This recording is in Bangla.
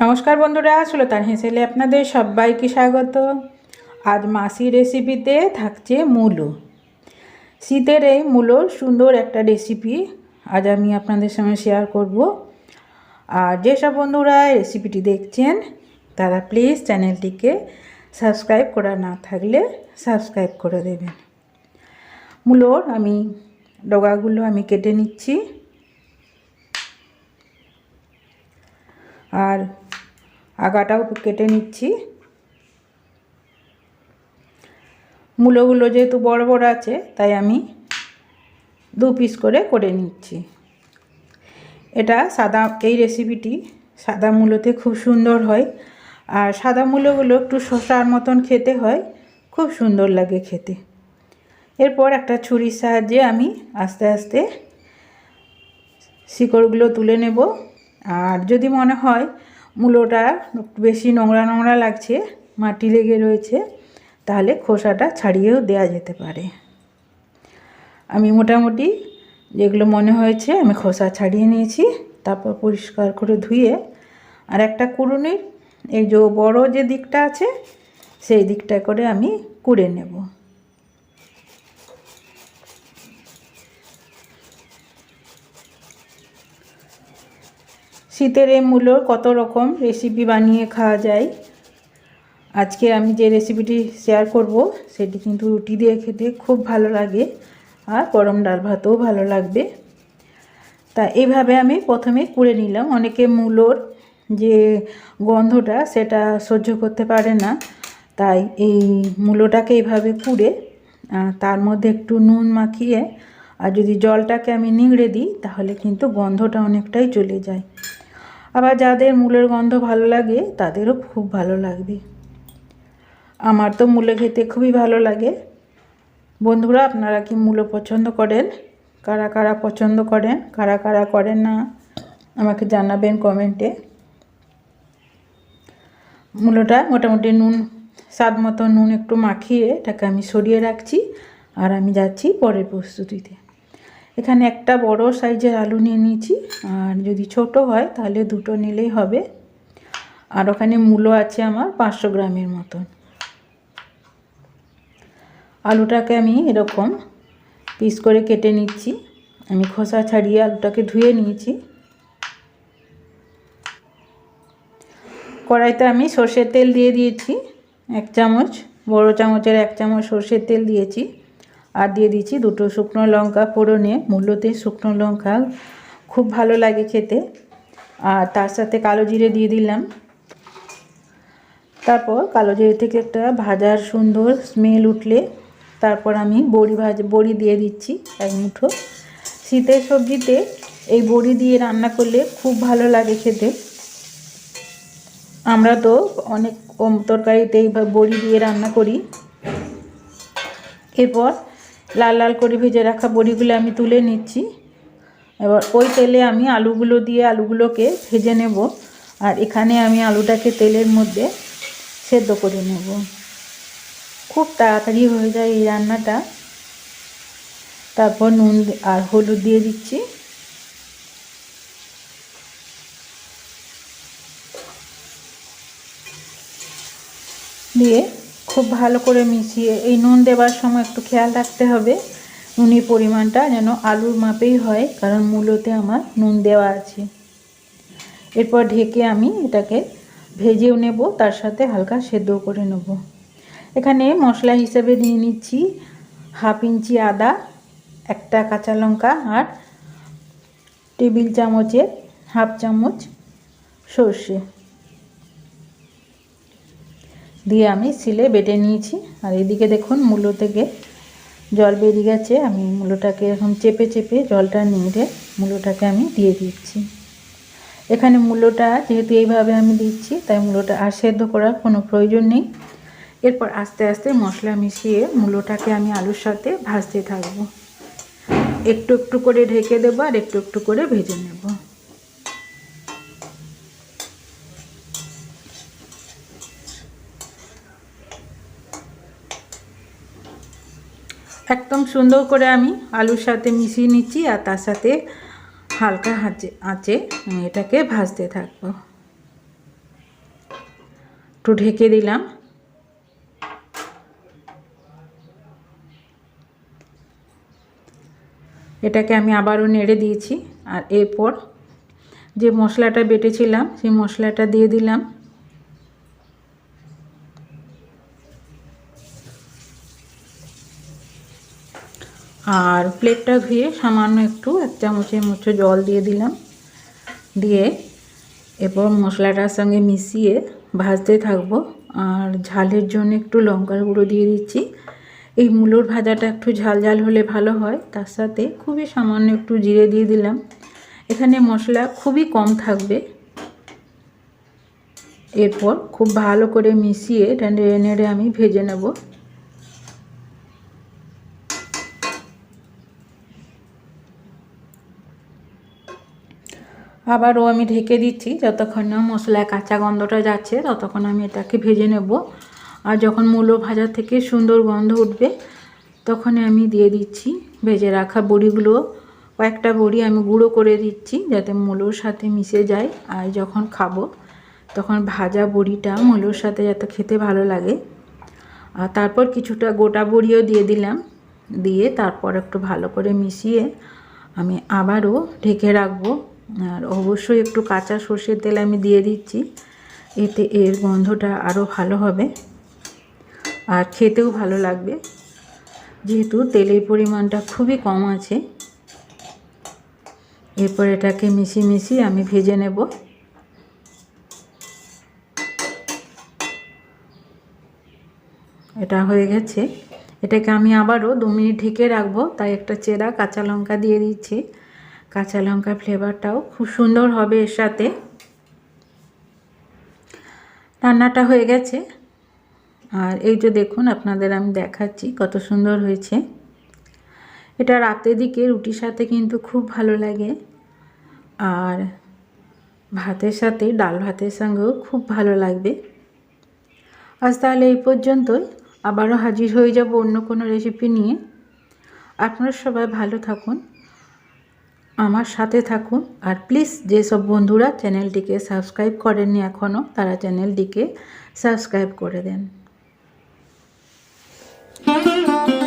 নমস্কার বন্ধুরা, সুলতান হেসেলে আপনাদের সবাইকে স্বাগত। আজ মাসি রেসিপিতে থাকছে মূলো। শীতের এই মূলোর সুন্দর একটা রেসিপি আজ আমি আপনাদের সঙ্গে শেয়ার করব। আর যেসব বন্ধুরা রেসিপিটি দেখছেন, তারা প্লিজ চ্যানেলটিকে সাবস্ক্রাইব করা না থাকলে সাবস্ক্রাইব করে দেবেন। মূলোর আমি ডগাগুলো আমি কেটে নিচ্ছি। আর আগাটাও কেটে নিচ্ছি। মূলোগুলো যেহেতু বড় বড় আছে, তাই আমি দু পিস করে করে নিচ্ছি। এটা সাদা, এই রেসিপিটি সাদা মূলোতে খুব সুন্দর হয়। আর সাদা মূলোগুলো একটু শশার মতন খেতে হয়, খুব সুন্দর লাগে খেতে। এরপর একটা ছুরির সাহায্যে আমি আস্তে আস্তে শিকড়গুলো তুলে নেব। আর যদি মনে হয় মূলোটা বেশি নোংরা নোংরা লাগছে, মাটি লেগে রয়েছে, তাহলে খোসাটা ছাড়িয়েও দেয়া যেতে পারে। আমি মোটামুটি যেগুলো মনে হয়েছে আমি খোসা ছাড়িয়ে নিয়েছি, তারপর পরিষ্কার করে ধুয়ে, আর একটা কুড়ুনির, এই যে বড় যে দিকটা আছে, সেই দিকটা করে আমি কুড়ে নেব। শীতের এই মূলোর কত রকম রেসিপি বানিয়ে খাওয়া যায়, আজকে আমি যে রেসিপিটি শেয়ার করব, সেটি কিন্তু রুটি দিয়ে খেতে খুব ভালো লাগে। আর গরম ডাল ভাতও ভালো লাগবে। তা এইভাবে আমি প্রথমে কুড়ে নিলাম। অনেকে মূলোর যে গন্ধটা সেটা সহ্য করতে পারে না। তাই এই মূলোটাকে এইভাবে কুড়ে তার মধ্যে একটু নুন মাখিয়ে, আর যদি জলটাকে আমি নিংড়ে দিই, তাহলে কিন্তু গন্ধটা অনেকটাই চলে যায়। আবার যাদের মূলের গন্ধ ভালো লাগে, তাদেরও খুব ভালো লাগবে। আমার তো মূলে খেতে খুবই ভালো লাগে। বন্ধুরা, আপনারা কি মূলো পছন্দ করেন? কারা কারা পছন্দ করেন? কারা কারা করেন না? আমাকে জানাবেন কমেন্টে। মূলোটা মোটামুটি নুন, স্বাদ মতো নুন একটু মাখিয়ে এটাকে আমি সরিয়ে রাখছি আর আমি যাচ্ছি পরের প্রস্তুতিতে। এখানে একটা বড় সাইজের আলু নিয়ে নিয়েছি আর যদি ছোট হয় তাহলে দুটো নিলেই হবে। আর ওখানে মূলো আছে আমার পাঁচশো গ্রামের মতন। আলুটাকে আমি এরকম পিস করে কেটে নিচ্ছি। আমি খোসা ছাড়িয়ে আলুটাকে ধুয়ে নিয়েছি। কড়াইতে আমি সর্ষের তেল দিয়ে দিয়েছি। এক চামচ, বড় চামচের এক চামচ সর্ষের তেল দিয়েছি। আর দিয়ে দিয়েছি দুটো শুকনো লঙ্কা ফোড়নে, মূল্যতে শুকনো লঙ্কা। খুব ভালো লাগে খেতে। আর তার সাথে কালো জিরে দিয়ে দিলাম। তারপর কালো জিরে থেকে একটা ভাজার সুন্দর স্মেল উঠলে তারপর আমি বড়ি ভাজ, বড়ি দিয়ে দিচ্ছি এক মুঠো। শীতের সবজিতে এই বড়ি দিয়ে রান্না করলে খুব ভালো লাগে খেতে। আমরা তো অনেক কম তরকারিতে এই বড়ি দিয়ে রান্না করি। এরপর লাল লাল করে ভেজে রাখা বড়িগুলো আমি তুলে নিচ্ছি। এবার ওই তেলে আমি আলুগুলো দিয়ে আলুগুলোকে ভেজে নেব। আর এখানে আমি আলুটাকে তেলের মধ্যে সেদ্ধ করে নেব। খুব তাড়াতাড়ি হয়ে যায় এই রান্নাটা। তারপর নুন আর হলুদ দিয়ে দিচ্ছি। দিয়ে খুব ভালো করে মিশিয়ে, এই নুন দেওয়ার সময় একটু খেয়াল রাখতে হবে নুনের পরিমাণটা যেন আলুর মাপেই হয়, কারণ মূলতে আমার নুন দেওয়া আছে। এরপর ঢেকে আমি এটাকে ভেজেও নেব, তার সাথে হালকা সেদ্ধ করে নেব। এখানে মশলা হিসেবে নিয়ে নিচ্ছি হাফ ইঞ্চি আদা, একটা কাঁচা লঙ্কা আর টেবিল চামচের হাফ চামচ সর্ষে। দিয়ে আমি সিলে বেটে নিয়েছি। আর এদিকে দেখুন মূলো থেকে জল বেরিয়ে গেছে। আমি মূলোটাকে এরকম চেপে চেপে জলটা নিংড়ে মূলোটাকে আমি দিয়ে দিচ্ছি। এখানে মূলোটা যেহেতু এইভাবে আমি দিচ্ছি, তাই মূলোটা আর সেদ্ধ করার কোনো প্রয়োজন নেই। এরপর আস্তে আস্তে মশলা মিশিয়ে মূলোটাকে আমি আলুর সাথে ভাজতে থাকব। একটু একটু করে ঢেকে দেবো আর একটু একটু করে ভেজে নেব। একদম সুন্দর করে আমি আলুর সাথে মিশিয়ে নিচ্ছি আর তার সাথে হালকা হাঁচে আঁচে এটাকে ভাজতে থাকব। একটু ঢেকে দিলাম। এটাকে আমি আবারও নেড়ে দিয়েছি আর এরপর যে মশলাটা বেটেছিলাম, সেই মশলাটা দিয়ে দিলাম। আর প্লেটটা ধুয়ে সামান্য একটু এক চামচের মতো জল দিয়ে দিলাম। দিয়ে এরপর মশলাটার সঙ্গে মিশিয়ে ভাজতে থাকব। আর ঝালের জন্য একটু লঙ্কার গুঁড়ো দিয়ে দিচ্ছি। এই মূলোর ভাজাটা একটু ঝাল ঝাল হলে ভালো হয়, তার সাথে খুবই সামান্য একটু জিরে দিয়ে দিলাম। এখানে মশলা খুবই কম থাকবে। এরপর খুব ভালো করে মিশিয়ে এটা নেড়ে নেড়ে আমি ভেজে নেব। আবারও আমি ঢেকে দিচ্ছি, যতক্ষণ না মশলায় কাঁচা গন্ধটা যাচ্ছে, ততক্ষণ আমি এটাকে ভেজে নেব। আর যখন মূলো ভাজা থেকে সুন্দর গন্ধ উঠবে তখন আমি দিয়ে দিচ্ছি ভেজে রাখা বড়িগুলো। কয়েকটা বড়ি আমি গুঁড়ো করে দিচ্ছি যাতে মূলোর সাথে মিশে যায়। আর যখন খাব, তখন ভাজা বড়িটা মূলোর সাথে যাতে খেতে ভালো লাগে। আর তারপর কিছুটা গোটা বড়িও দিয়ে দিলাম। দিয়ে তারপর একটু ভালো করে মিশিয়ে আমি আবারও ঢেকে রাখব। আর অবশ্যই একটু কাঁচা সর্ষের তেল আমি দিয়ে দিচ্ছি। এতে এর গন্ধটা আরও ভালো হবে। আর খেতেও ভালো লাগবে। যেহেতু তেলের পরিমাণটা খুবই কম আছে, এরপর এটাকে মিশিয়ে মিশিয়ে আমি ভেজে নেব। এটা হয়ে গেছে। এটাকে আমি আবারও দু মিনিট ঢেকে রাখব, তাই একটা চেরা কাঁচা লঙ্কা দিয়ে দিচ্ছি। কাঁচা লঙ্কার ফ্লেভারটাও খুব সুন্দর হবে এর সাথে। রান্নাটা হয়ে গেছে। আর এই যে দেখুন, আপনাদের আমি দেখাচ্ছি কত সুন্দর হয়েছে। এটা রাতের দিকে রুটির সাথে কিন্তু খুব ভালো লাগে। আর ভাতের সাথে, ডাল ভাতের সঙ্গেও খুব ভালো লাগবে। আজ তাহলে এই পর্যন্তই। আবারও হাজির হয়ে যাব অন্য কোনো রেসিপি নিয়ে। আপনারা সবাই ভালো থাকুন, আমার সাথে থাকুন। আর প্লিজ যেসব বন্ধুরা চ্যানেলটিকে সাবস্ক্রাইব করেননি এখনও তারা চ্যানেলটিকে সাবস্ক্রাইব করে দেন। Thank you.